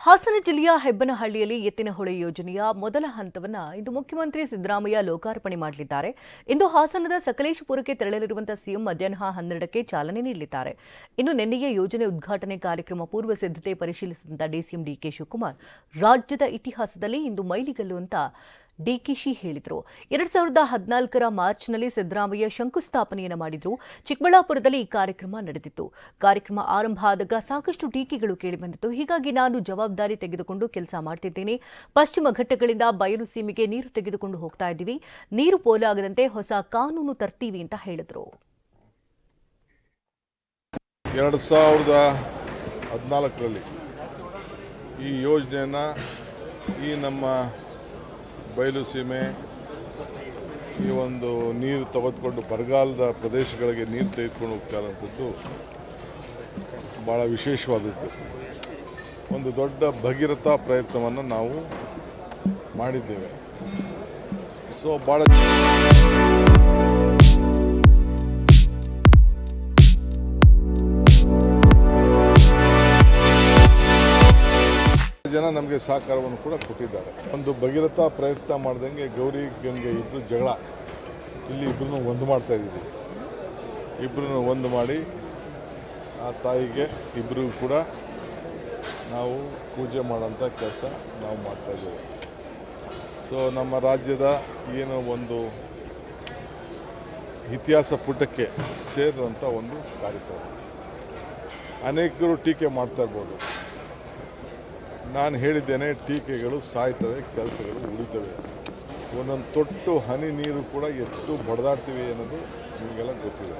ಹಾಸನ ಜಿಲ್ಲೆಯ ಹೆಬ್ಬನಹಳ್ಳಿಯಲ್ಲಿ ಎತ್ತಿನಹೊಳೆ ಯೋಜನೆಯ ಮೊದಲ ಹಂತವನ್ನು ಇಂದು ಮುಖ್ಯಮಂತ್ರಿ ಸಿದ್ದರಾಮಯ್ಯ ಲೋಕಾರ್ಪಣೆ ಮಾಡಲಿದ್ದಾರೆ. ಇಂದು ಹಾಸನದ ಸಕಲೇಶಪುರಕ್ಕೆ ತೆರಳಲಿರುವಂತಹ ಸಿಎಂ ಮಧ್ಯಾಹ್ನ ಹನ್ನೆರಡಕ್ಕೆ ಚಾಲನೆ ನೀಡಲಿದ್ದಾರೆ. ಇನ್ನು ನಿನ್ನೆಯೇ ಯೋಜನೆ ಉದ್ಘಾಟನೆ ಕಾರ್ಯಕ್ರಮ ಪೂರ್ವ ಸಿದ್ಧತೆ ಪರಿಶೀಲಿಸಿದಂತ ಡಿಸಿಎಂ ಡಿಕೆ ಶಿವಕುಮಾರ್. ರಾಜ್ಯದ ಇತಿಹಾಸದಲ್ಲಿ ಇಂದು ಮೈಲಿಗಲ್ಲು ಅಂತ ಡಿಕೆಶಿ ಹೇಳಿದರು. ಎರಡ್ ಸಾವಿರದ ಹದಿನಾಲ್ಕರ ಮಾರ್ಚ್ನಲ್ಲಿ ಸಿದ್ದರಾಮಯ್ಯ ಶಂಕುಸ್ಥಾಪನೆಯನ್ನು ಮಾಡಿದ್ರು. ಚಿಕ್ಕಬಳ್ಳಾಪುರದಲ್ಲಿ ಈ ಕಾರ್ಯಕ್ರಮ ನಡೆದಿತ್ತು. ಕಾರ್ಯಕ್ರಮ ಆರಂಭ ಆದಾಗ ಸಾಕಷ್ಟು ಟೀಕೆಗಳು ಕೇಳಿಬಂದಿತ್ತು. ಹೀಗಾಗಿ ನಾನು ಜವಾಬ್ದಾರಿ ತೆಗೆದುಕೊಂಡು ಕೆಲಸ ಮಾಡ್ತಿದ್ದೇನೆ. ಪಶ್ಚಿಮ ಘಟ್ಟಗಳಿಂದ ಬಯಲು ಸೀಮೆಗೆ ನೀರು ತೆಗೆದುಕೊಂಡು ಹೋಗ್ತಾ ಇದ್ದೀವಿ. ನೀರು ಪೋಲಾಗದಂತೆ ಹೊಸ ಕಾನೂನು ತರ್ತೀವಿ ಅಂತ ಹೇಳಿದ್ರು. ಎರಡು ಸಾವಿರದ ಹದಿನಾಲ್ಕರಲ್ಲಿ ಈ ಯೋಜನೆಯನ್ನು ಈ ನಮ್ಮ ಬಯಲು ಸೀಮೆ ಈ ಒಂದು ನೀರು ತೆಗೆದುಕೊಂಡು ಬರಗಾಲದ ಪ್ರದೇಶಗಳಿಗೆ ನೀರು ತೆಗೆದುಕೊಂಡು ಹೋಗ್ತಾ ಇರೋಂಥದ್ದು ಭಾಳ ವಿಶೇಷವಾದದ್ದು. ಒಂದು ದೊಡ್ಡ ಭಗೀರಥ ಪ್ರಯತ್ನವನ್ನು ನಾವು ಮಾಡಿದ್ದೇವೆ. ಸೊ ಭಾಳ ನಮಗೆ ಸಹಕಾರವನ್ನು ಕೂಡ ಕೊಟ್ಟಿದ್ದಾರೆ. ಒಂದು ಭಗೀರಥ ಪ್ರಯತ್ನ ಮಾಡ್ದಂಗೆ ಗೌರಿ ಗಂಗೆ ಇಬ್ಬರು ಜಗಳ. ಇಲ್ಲಿ ಇಬ್ಬರನ್ನು ಒಂದು ಮಾಡ್ತಾ ಇದ್ದೀವಿ. ಇಬ್ಬರನ್ನು ಒಂದು ಮಾಡಿ ಆ ತಾಯಿಗೆ ಇಬ್ಬರಿಗೂ ಕೂಡ ನಾವು ಪೂಜೆ ಮಾಡೋಂಥ ಕೆಲಸ ನಾವು ಮಾಡ್ತಾ ಇದ್ದೇವೆ. ಸೊ ನಮ್ಮ ರಾಜ್ಯದ ಏನು ಒಂದು ಇತಿಹಾಸ ಪುಟಕ್ಕೆ ಸೇರಿದಂಥ ಒಂದು ಕಾರ್ಯಕ್ರಮ. ಅನೇಕರು ಟೀಕೆ ಮಾಡ್ತಾ ಇರ್ಬೋದು. ನಾನು ಹೇಳಿದ್ದೇನೆ, ಟೀಕೆಗಳು ಸಾಯ್ತವೆ, ಕೆಲಸಗಳು ಉಳಿತವೆ. ಒಂದೊಂದು ತೊಟ್ಟು ಹನಿ ನೀರು ಕೂಡ ಎಷ್ಟು ಬಡದಾಡ್ತೀವಿ ಅನ್ನೋದು ನಿಮಗೆಲ್ಲ ಗೊತ್ತಿದೆ.